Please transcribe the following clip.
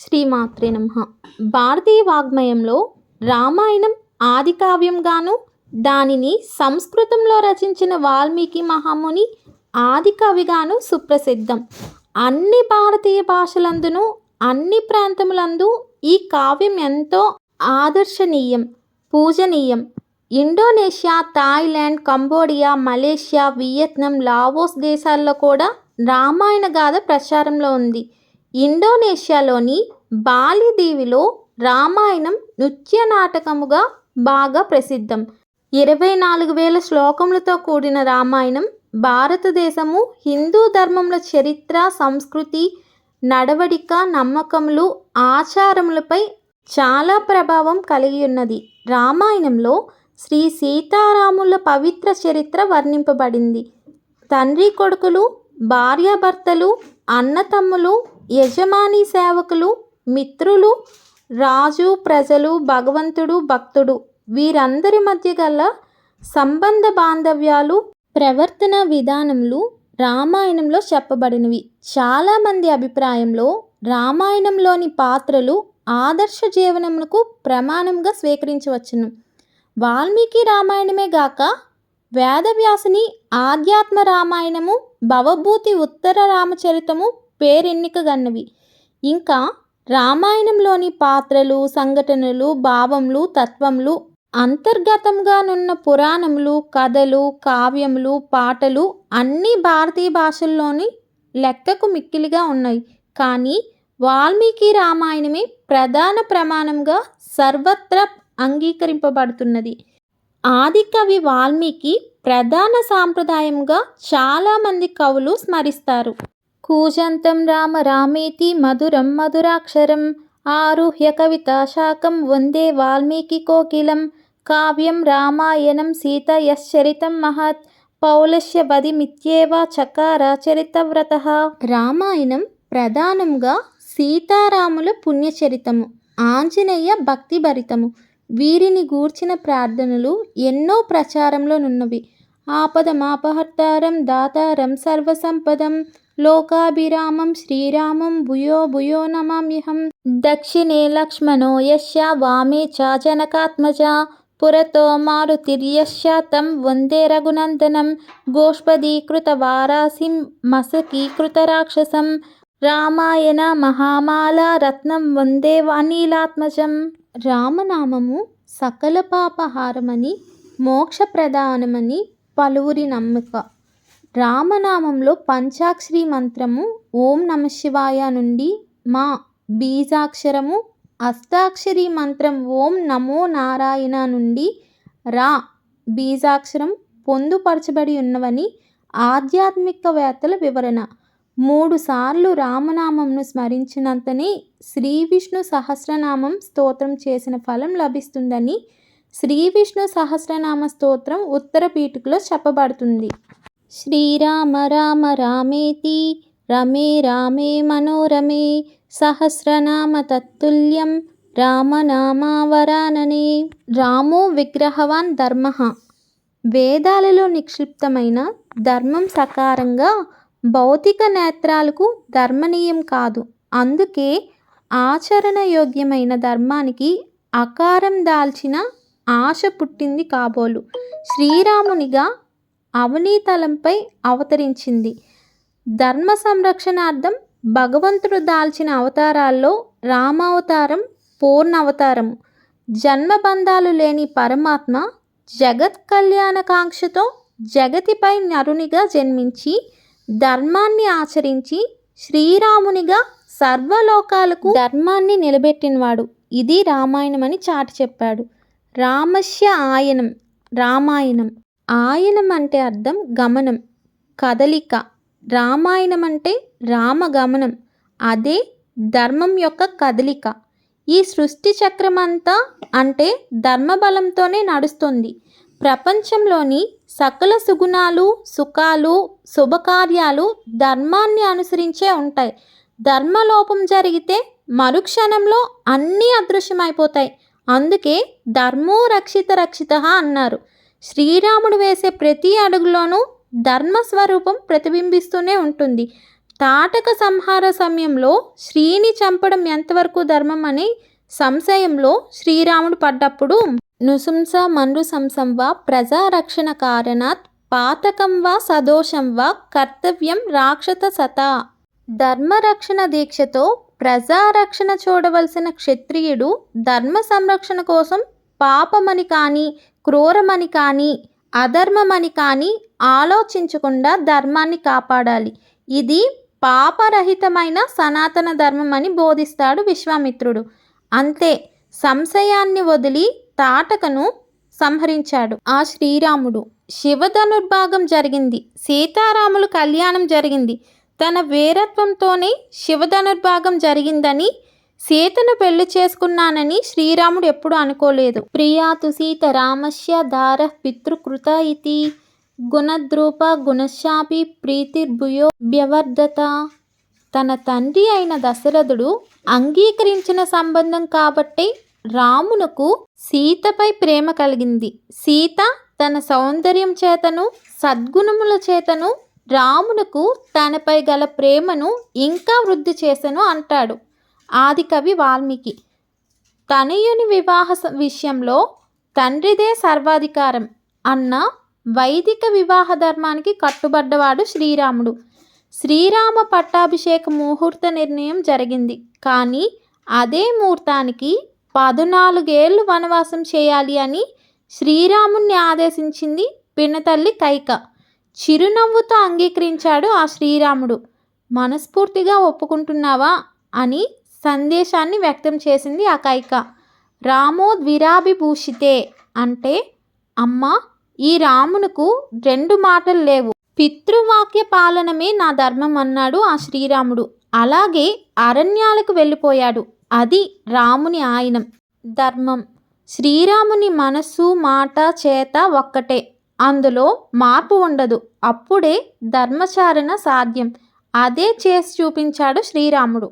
శ్రీమాత్రే నమ. భారతీయ వాగ్మయంలో రామాయణం ఆది కావ్యంగాను దానిని సంస్కృతంలో రచించిన వాల్మీకి మహాముని ఆది కవిగాను సుప్రసిద్ధం. అన్ని భారతీయ భాషలందును అన్ని ప్రాంతములందు ఈ కావ్యం ఎంతో ఆదర్శనీయం పూజనీయం. Indonesia Thailand Cambodia Malaysia Vietnam Laos దేశాల్లో కూడా రామాయణ గాథ ప్రచారంలో ఉంది. ఇండోనేషియాలోని బాలి దీవిలో రామాయణం నృత్య నాటకముగా బాగా ప్రసిద్ధం. ఇరవై నాలుగు వేల శ్లోకములతో కూడిన రామాయణం భారతదేశము హిందూ ధర్మముల చరిత్ర సంస్కృతి నడవడిక నమ్మకములు ఆచారములపై చాలా ప్రభావం కలిగి ఉన్నది రామాయణంలో శ్రీ సీతారాముల పవిత్ర చరిత్ర వర్ణింపబడింది. తండ్రి కొడుకులు భార్యాభర్తలు అన్నతమ్ములు యజమాని సేవకులు మిత్రులు రాజు ప్రజలు భగవంతుడు భక్తుడు. వీరందరి మధ్య గల సంబంధ బాంధవ్యాలు ప్రవర్తన విధానములు రామాయణంలో చెప్పబడినవి. చాలామంది అభిప్రాయంలో రామాయణంలోని పాత్రలు ఆదర్శ జీవనమునకు ప్రమాణంగా స్వీకరించవచ్చును. వాల్మీకి రామాయణమే గాక వేదవ్యాసుని ఆధ్యాత్మ రామాయణము భవభూతి ఉత్తర రామచరితము పేరెన్నికగన్నవి. ఇంకా రామాయణంలోని పాత్రలు సంఘటనలు భావములు తత్వములు అంతర్గతంగానున్న పురాణములు కథలు కావ్యములు పాటలు అన్నీ భారతీయ భాషల్లోని లెక్కకు మిక్కిలిగా ఉన్నాయి. కానీ వాల్మీకి రామాయణమే ప్రధాన ప్రమాణంగా సర్వత్రా అంగీకరింపబడుతున్నది. ఆదికవి వాల్మీకి ప్రధాన సాంప్రదాయంగా చాలామంది కవులు స్మరిస్తారు. కూజంతం రామ రామేతి మధురం మధురాక్షరం. ఆరుహ్య కవితాశాకం వందే వాల్మీకి కోకిలం. కావ్యం రామాయణం సీతయశ్చరితం మహత్. పౌలస్య బదిమిత్యేవ చకార చరితవ్రత. రామాయణం ప్రధానంగా సీతారాముల పుణ్యచరితము ఆంజనేయ భక్తిభరితము. వీరిని గూర్చిన ప్రార్థనలు ఎన్నో ప్రచారంలో నున్నవి. ఆపదమాపహర్తారం దాతారం సర్వసంపదం లోకాభిరామం శ్రీరామం భూయో భూయో నమామ్యహం. దక్షిణే లక్ష్మణో యస్య వామే చ జనకాత్మజ. పురతో మారుతిర్యస్య తం వందే రఘునందనం. గోష్పదీకృతవారాసిం మసకీకృతరాక్షసం రామాయణ మహామాల రత్నం వందే అనిలాత్మజం రామనామము సకల పాపహారమని మోక్షప్రదానమని పలువురి నమ్మిక. రామనామంలో పంచాక్షరి మంత్రము ఓం నమ శివాయ నుండి మా బీజాక్షరము అష్టాక్షరి మంత్రం ఓం నమో నారాయణ నుండి రా బీజాక్షరం పొందుపరచబడి ఉన్నవని ఆధ్యాత్మికవేత్తల వివరణ. మూడు సార్లు రామనామంను స్మరించినంతనే శ్రీ విష్ణు సహస్రనామం స్తోత్రం చేసిన ఫలం లభిస్తుందని శ్రీ విష్ణు సహస్రనామ స్తోత్రం ఉత్తర పీఠికలో చెప్పబడుతుంది. శ్రీరామ రామ రామేతి రమే రామే మనోరమే సహస్రనామ తత్తుల్యం రామనామావరాననే. రామో విగ్రహవాన్ ధర్మ. వేదాలలో నిక్షిప్తమైన ధర్మం సకారంగా భౌతిక నేత్రాలకు ధర్మనీయం కాదు. అందుకే ఆచరణయోగ్యమైన ధర్మానికి అకారం దాల్చిన ఆశ పుట్టింది కాబోలు. శ్రీరామునిగా అవనీతలంపై అవతరించింది. ధర్మ సంరక్షణార్థం భగవంతుడు దాల్చిన అవతారాల్లో రామావతారం పూర్ణ అవతారము జన్మబంధాలు లేని పరమాత్మ జగత్ కళ్యాణకాంక్షతో జగతిపై నరునిగా జన్మించి ధర్మాన్ని ఆచరించి శ్రీరామునిగా సర్వలోకాలకు ధర్మాన్ని నిలబెట్టినవాడు. ఇది రామాయణం అని చాటి చెప్పాడు. రామస్య ఆయనం రామాయణం. ఆయనం అంటే అర్థం గమనం కదలిక. రామాయణం అంటే రామగమనం అదే ధర్మం యొక్క కదలిక. ఈ సృష్టి చక్రమంతా అంటే ధర్మబలంతోనే నడుస్తుంది. ప్రపంచంలోని సకల సుగుణాలు సుఖాలు శుభకార్యాలు ధర్మాన్ని అనుసరించే ఉంటాయి. ధర్మలోపం జరిగితే మరుక్షణంలో అన్నీ అదృశ్యమైపోతాయి. అందుకే ధర్మో రక్షిత రక్షిత అన్నారు. శ్రీరాముడు వేసే ప్రతి అడుగులోనూ ధర్మస్వరూపం ప్రతిబింబిస్తూనే ఉంటుంది. తాటక సంహార సమయంలో శ్రీని చంపడం ఎంతవరకు ధర్మం అనే సంశయంలో శ్రీరాముడు పడ్డప్పుడు నుసుంస మన్రు సంసం వా ప్రజారక్షణ కారణాత్ పాతకం వా సదోషం వా కర్తవ్యం రాక్షత సత. ధర్మరక్షణ దీక్షతో ప్రజారక్షణ చూడవలసిన క్షత్రియుడు ధర్మ సంరక్షణ కోసం పాపమని కానీ క్రూరమని కానీ అధర్మమని కానీ ఆలోచించకుండా ధర్మాన్ని కాపాడాలి. ఇది పాపరహితమైన సనాతన ధర్మం అని బోధిస్తాడు విశ్వామిత్రుడు. అంతే సంశయాన్ని వదిలి తాటకను సంహరించాడు ఆ శ్రీరాముడు. శివధనుర్భాగం జరిగింది. సీతారాములు కళ్యాణం జరిగింది. తన వీరత్వంతోనే శివధనుర్భాగం జరిగిందని సీతను పెళ్ళి చేసుకున్నానని శ్రీరాముడు ఎప్పుడు అనుకోలేదు. ప్రియాతు సీత రామస్య దార పితృకృత ఇతి గుణద్రూప గుణశాపి ప్రీతిర్భుయో వ్యవర్ధత. తన తండ్రి అయిన దశరథుడు అంగీకరించిన సంబంధం కాబట్టి రామునకు సీతపై ప్రేమ కలిగింది. సీత తన సౌందర్యం చేతను సద్గుణముల చేతను రామునకు తనపై గల ప్రేమను ఇంకా వృద్ధి చేసెను అంటాడు. ఆదికవి వాల్మీకి. తనయుని వివాహ స- విషయంలో తండ్రిదే సర్వాధికారం అన్న వైదిక వివాహ ధర్మానికి కట్టుబడ్డవాడు శ్రీరాముడు. శ్రీరామ పట్టాభిషేక ముహూర్త నిర్ణయం జరిగింది. కానీ అదే ముహూర్తానికి పదునాలుగేళ్ళు వనవాసం చేయాలి అని శ్రీరాముణ్ణి ఆదేశించింది పినతల్లి కైక. చిరునవ్వుతో అంగీకరించాడు ఆ శ్రీరాముడు. మనస్ఫూర్తిగా ఒప్పుకుంటున్నావా? అని సందేశాన్ని వ్యక్తం చేసింది ఆ కైక రామో ద్విరాభిభూషితే అంటే అమ్మ ఈ రామునకు రెండు మాటలు లేవు. పితృవాక్య పాలనమే నా ధర్మం అన్నాడు ఆ శ్రీరాముడు. అలాగే అరణ్యాలకు వెళ్ళిపోయాడు. అది రాముని ఆయనం. ధర్మం. శ్రీరాముని మనస్సు మాట చేత ఒక్కటే. అందులో మార్పు ఉండదు. అప్పుడే ధర్మచారణ సాధ్యం. అదే చేసి చూపించాడు శ్రీరాముడు.